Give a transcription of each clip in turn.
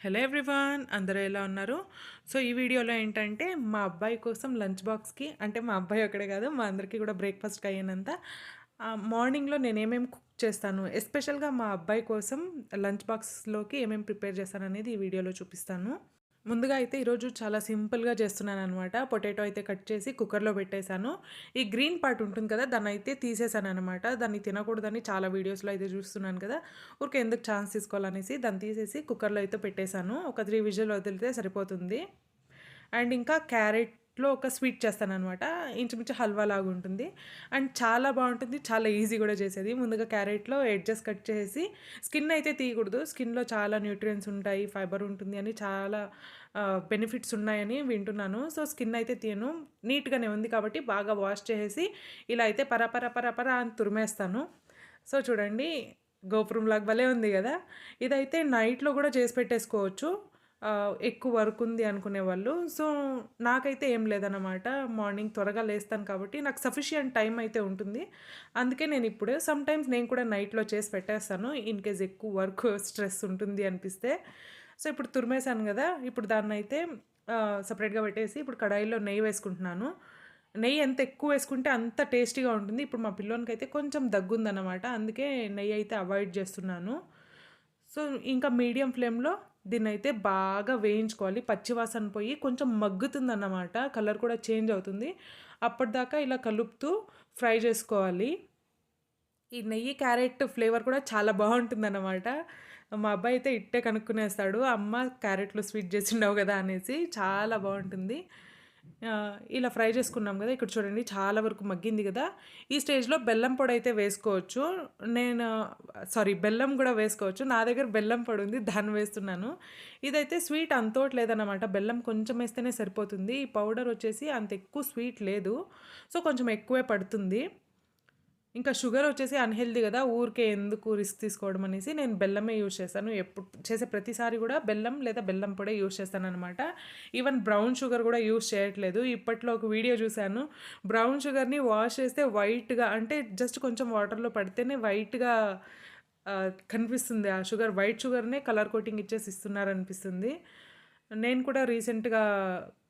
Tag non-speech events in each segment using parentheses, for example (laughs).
Hello everyone అందరూ ఎలా ఉన్నారు? సో ఈ వీడియోలో ఏంటంటే మా అబ్బాయి కోసం లంచ్ బాక్స్కి అంటే మా అబ్బాయి ఒక్కడే కాదు మా అందరికీ కూడా బ్రేక్ఫాస్ట్కి అయ్యేంత మార్నింగ్లో నేను ఏమేమి కుక్ చేస్తాను ఎస్పెషల్గా మా అబ్బాయి కోసం లంచ్ బాక్స్లోకి ఏమేమి ప్రిపేర్ చేస్తాను అనేది ఈ వీడియోలో చూపిస్తాను. ముందుగా అయితే ఈరోజు చాలా సింపుల్గా చేస్తున్నాను అనమాట పొటాటో అయితే కట్ చేసి కుక్కర్లో పెట్టేశాను. ఈ గ్రీన్ పార్ట్ ఉంటుంది కదా దాన్ని అయితే తీసేసాను అనమాట దాన్ని తినకూడదని చాలా వీడియోస్లో అయితే చూస్తున్నాను కదా ఊరికే ఎందుకు ఛాన్స్ తీసుకోవాలనేసి దాన్ని తీసేసి కుక్కర్లో అయితే పెట్టేశాను. ఒక త్రీ విజువల్ వదిలితే సరిపోతుంది. అండ్ ఇంకా క్యారెట్ లో ఒక స్వీట్ చేస్తాను అనమాట ఇంచుమించు హల్వా లాగా ఉంటుంది. అండ్ చాలా బాగుంటుంది. చాలా ఈజీ కూడా చేసేది. ముందుగా క్యారెట్లో ఎడ్జెస్ కట్ చేసి స్కిన్ అయితే తీయకూడదు. స్కిన్లో చాలా న్యూట్రియన్స్ ఉంటాయి. ఫైబర్ ఉంటుంది అని చాలా బెనిఫిట్స్ ఉన్నాయని వింటున్నాను. సో స్కిన్ అయితే తీయను. నీట్గానే ఉంది కాబట్టి బాగా వాష్ చేసి ఇలా అయితే పరపర పరపర అని తురిమేస్తాను. సో చూడండి. గోపురం లాగా భలే ఉంది కదా. ఇదైతే నైట్లో కూడా చేసి పెట్టేసుకోవచ్చు. ఎక్కువ వర్క్ ఉంది అనుకునే వాళ్ళు. సో నాకైతే ఏం లేదన్నమాట. మార్నింగ్ త్వరగా లేస్తాను కాబట్టి నాకు సఫిషియంట్ టైం అయితే ఉంటుంది. అందుకే నేను ఇప్పుడు సమ్ టైమ్స్ నేను కూడా నైట్లో చేసి పెట్టేస్తాను. ఇన్ కేస్ ఎక్కువ వర్క్ (laughs) స్ట్రెస్ ఉంటుంది అనిపిస్తే. సో ఇప్పుడు తురిమేశాను కదా ఇప్పుడు దాన్ని అయితే సపరేట్గా పెట్టేసి ఇప్పుడు కడాయిలో నెయ్యి వేసుకుంటున్నాను. నెయ్యి ఎంత ఎక్కువ వేసుకుంటే అంత టేస్టీగా ఉంటుంది. ఇప్పుడు మా పిల్లోనికి అయితే కొంచెం దగ్గుందన్నమాట. అందుకే నెయ్యి అయితే అవాయిడ్ చేస్తున్నాను. సో ఇంకా మీడియం ఫ్లేమ్లో దీన్ని అయితే బాగా వేయించుకోవాలి. పచ్చివాసన పోయి కొంచెం మగ్గుతుంది అన్నమాట కలర్ కూడా చేంజ్ అవుతుంది. అప్పటిదాకా ఇలా కలుపుతూ ఫ్రై చేసుకోవాలి. ఈ నెయ్యి క్యారెట్ ఫ్లేవర్ కూడా చాలా బాగుంటుంది అన్నమాట మా అబ్బాయి అయితే ఇట్టే కనుక్కునేస్తాడు. అమ్మ క్యారెట్లు స్వీట్ చేసిండవు కదా అనేసి. చాలా బాగుంటుంది. ఇలా ఫ్రై చేసుకున్నాం కదా ఇక్కడ చూడండి చాలా వరకు మగ్గింది కదా. ఈ స్టేజ్లో బెల్లం పొడి అయితే వేసుకోవచ్చు. నేను సారీ బెల్లం కూడా వేసుకోవచ్చు. నా దగ్గర బెల్లం పొడి ఉంది దాన్ని వేస్తున్నాను. ఇదైతే స్వీట్ అంతోట్లేదన్నమాట బెల్లం కొంచెం వేస్తేనే సరిపోతుంది. ఈ పౌడర్ వచ్చేసి అంత ఎక్కువ స్వీట్ లేదు. సో కొంచెం ఎక్కువే పడుతుంది. ఇంకా షుగర్ వచ్చేసి అన్హెల్దీ కదా ఊరికే ఎందుకు రిస్క్ తీసుకోవడం అనేసి నేను బెల్లమే యూజ్ చేస్తాను. ఎప్పుడు చేసే ప్రతిసారి కూడా బెల్లం లేదా బెల్లం పొడే యూజ్ చేస్తాను అనమాట ఈవెన్ బ్రౌన్ షుగర్ కూడా యూజ్ చేయట్లేదు. ఇప్పట్లో ఒక వీడియో చూశాను. బ్రౌన్ షుగర్ని వాష్ చేస్తే వైట్గా అంటే జస్ట్ కొంచెం వాటర్లో పడితేనే వైట్గా కనిపిస్తుంది. ఆ షుగర్ వైట్ షుగర్నే కలర్ కోటింగ్ ఇచ్చేసి ఇస్తున్నారు అనిపిస్తుంది నేను కూడా రీసెంట్గా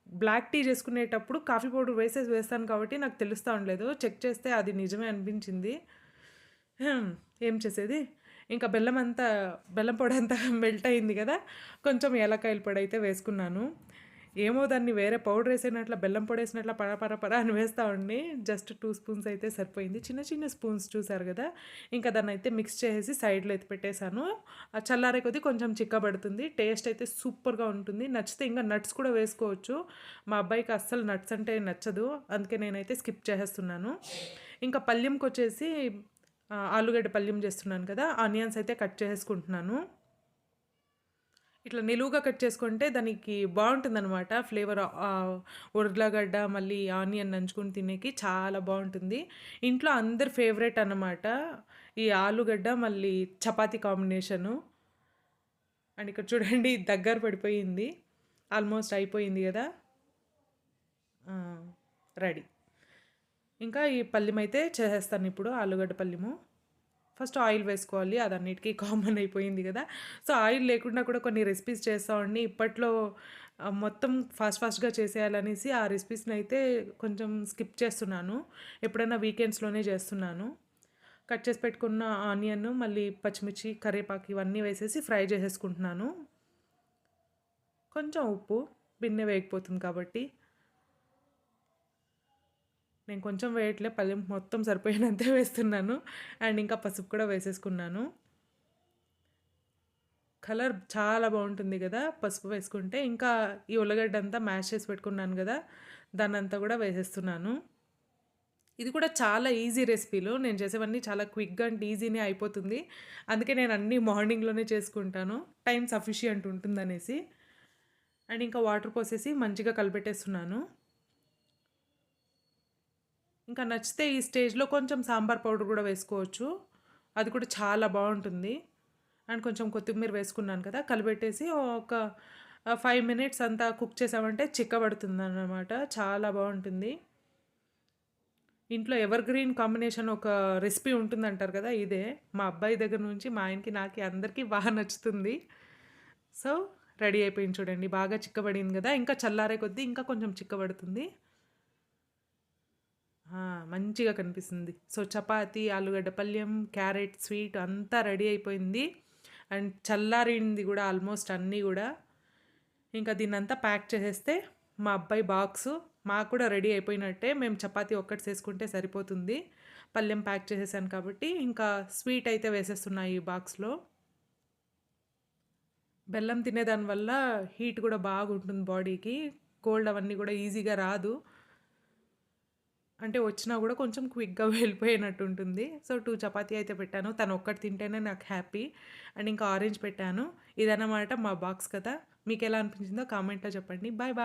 బ్లాక్ టీ చేసుకునేటప్పుడు కాఫీ పౌడర్ వేసేసి వేస్తాను కాబట్టి నాకు తెలుస్తూ ఉండలేదు. చెక్ చేస్తే అది నిజమే అనిపించింది. ఏం చేసేది? ఇంకా బెల్లం అంతా బెల్లం పొడి అంతా (laughs) మెల్ట్ అయింది కదా. కొంచెం ఏలకాయల పొడి అయితే వేసుకున్నాను. ఏమో దాన్ని వేరే పౌడర్ వేసినట్ల బెల్లం పొడి వేసినట్ల పర పర పర అని వేస్తూ ఉండి జస్ట్ టూ స్పూన్స్ అయితే సరిపోయింది. చిన్న చిన్న స్పూన్స్ చూసారు కదా? ఇంకా దాన్ని అయితే మిక్స్ చేసి సైడ్లో ఎత్తి పెట్టేశాను. చల్లారే కొద్దీ కొంచెం చిక్కబడుతుంది. టేస్ట్ అయితే సూపర్గా ఉంటుంది. నచ్చితే ఇంకా నట్స్ కూడా వేసుకోవచ్చు. మా అబ్బాయికి అస్సలు నట్స్ అంటే నచ్చదు. అందుకే నేనైతే స్కిప్ చేసేస్తున్నాను. ఇంకా పల్యంకి వచ్చేసి ఆలుగడ్డ పల్యం చేస్తున్నాను కదా ఆనియన్స్ అయితే కట్ చేసుకుంటున్నాను ఇట్లా నిలువుగా కట్ చేసుకుంటే దానికి బాగుంటుందన్నమాట. ఫ్లేవర్ ఉర్లగడ్డ మళ్ళీ ఆనియన్ నంచుకుని తినేకి చాలా బాగుంటుంది. ఇంట్లో అందరి ఫేవరెట్ అన్నమాట ఈ ఆలుగడ్డ మళ్ళీ చపాతీ కాంబినేషను. అండ్ ఇక్కడ చూడండి దగ్గర పడిపోయింది. ఆల్మోస్ట్ అయిపోయింది కదా. రెడీ. ఇంకా ఈ పల్లెం అయితే చేసేస్తాను ఇప్పుడు ఆలుగడ్డ పల్లెము. ఫస్ట్ ఆయిల్ వేసుకోవాలి అది అన్నిటికీ (laughs) కామన్ అయిపోయింది కదా. సో ఆయిల్ లేకుండా కూడా కొన్ని రెసిపీస్ చేస్తామండి. ఇప్పట్లో మొత్తం ఫాస్ట్ ఫాస్ట్గా చేసేయాలనేసి ఆ రెసిపీస్ని అయితే కొంచెం స్కిప్ చేస్తున్నాను. ఎప్పుడైనా వీకెండ్స్లోనే చేస్తున్నాను. కట్ చేసి పెట్టుకున్న ఆనియన్ మళ్ళీ పచ్చిమిర్చి కరివేపాకు ఇవన్నీ వేసేసి ఫ్రై చేసేసుకుంటున్నాను. కొంచెం ఉప్పు బిన్నె వేయకపోతుంది కాబట్టి. నేను కొంచెం వేయట్లే పల్లెం మొత్తం సరిపోయినంతే (laughs) వేస్తున్నాను. అండ్ ఇంకా పసుపు కూడా వేసేసుకున్నాను. కలర్ చాలా బాగుంటుంది కదా పసుపు వేసుకుంటే. ఇంకా ఈ ఉల్లగడ్డ అంతా మ్యాష్ చేసి పెట్టుకున్నాను కదా దాన్ని అంతా కూడా వేసేస్తున్నాను. ఇది కూడా చాలా ఈజీ రెసిపీలు. నేను చేసేవన్నీ చాలా క్విక్గా అండ్ ఈజీనే అయిపోతుంది. అందుకే నేను అన్నీ మార్నింగ్లోనే చేసుకుంటాను. టైం సఫిషియంట్ ఉంటుందనేసి. అండ్ ఇంకా వాటర్ పోసేసి మంచిగా కలిపెట్టేస్తున్నాను. ఇంకా నచ్చితే ఈ స్టేజ్లో కొంచెం సాంబార్ పౌడర్ కూడా వేసుకోవచ్చు. అది కూడా చాలా బాగుంటుంది. అండ్ కొంచెం కొత్తిమీర వేసుకున్నాను కదా కలిపెట్టేసి ఒక ఫైవ్ మినిట్స్ అంతా కుక్ చేసామంటే చిక్కబడుతుంది అన్నమాట చాలా బాగుంటుంది. ఇంట్లో ఎవర్ గ్రీన్ కాంబినేషన్ ఒక రెసిపీ ఉంటుందంటారు కదా ఇదే. మా అబ్బాయి దగ్గర నుంచి మా ఆయనకి నాకు అందరికీ బాగా నచ్చుతుంది. సో రెడీ అయిపోయింది చూడండి. బాగా చిక్కబడింది కదా ఇంకా చల్లారే కొద్దీ ఇంకా కొంచెం చిక్కబడుతుంది. మంచిగా కనిపిస్తుంది. సో చపాతి ఆలుగడ్డ పల్యం క్యారెట్ స్వీట్ అంతా రెడీ అయిపోయింది. అండ్ చల్లారింది కూడా ఆల్మోస్ట్ అన్నీ కూడా. ఇంకా దీన్ని అంతా ప్యాక్ చేసేస్తే మా అబ్బాయి బాక్స్ మాకు కూడా రెడీ అయిపోయినట్టే. మేము చపాతి ఒక్కటి చేసుకుంటే సరిపోతుంది. పళ్ళెం ప్యాక్ చేసేసాను కాబట్టి ఇంకా స్వీట్ అయితే వేసేస్తున్నాయి ఈ బాక్స్లో. బెల్లం తినేదాని వల్ల హీట్ కూడా బాగుంటుంది బాడీకి. కోల్డ్ అవన్నీ కూడా ఈజీగా రాదు. అంటే వచ్చినా కూడా కొంచెం క్విక్గా (laughs) వెళ్ళిపోయినట్టు ఉంటుంది. సో టూ చపాతీ అయితే పెట్టాను. తను ఒక్కటి తింటేనే నాకు హ్యాపీ. అండ్ ఇంకా ఆరెంజ్ పెట్టాను. ఇదన్నమాట మా బాక్స్ కదా మీకు ఎలా అనిపించిందో కామెంట్లో చెప్పండి. Bye bye.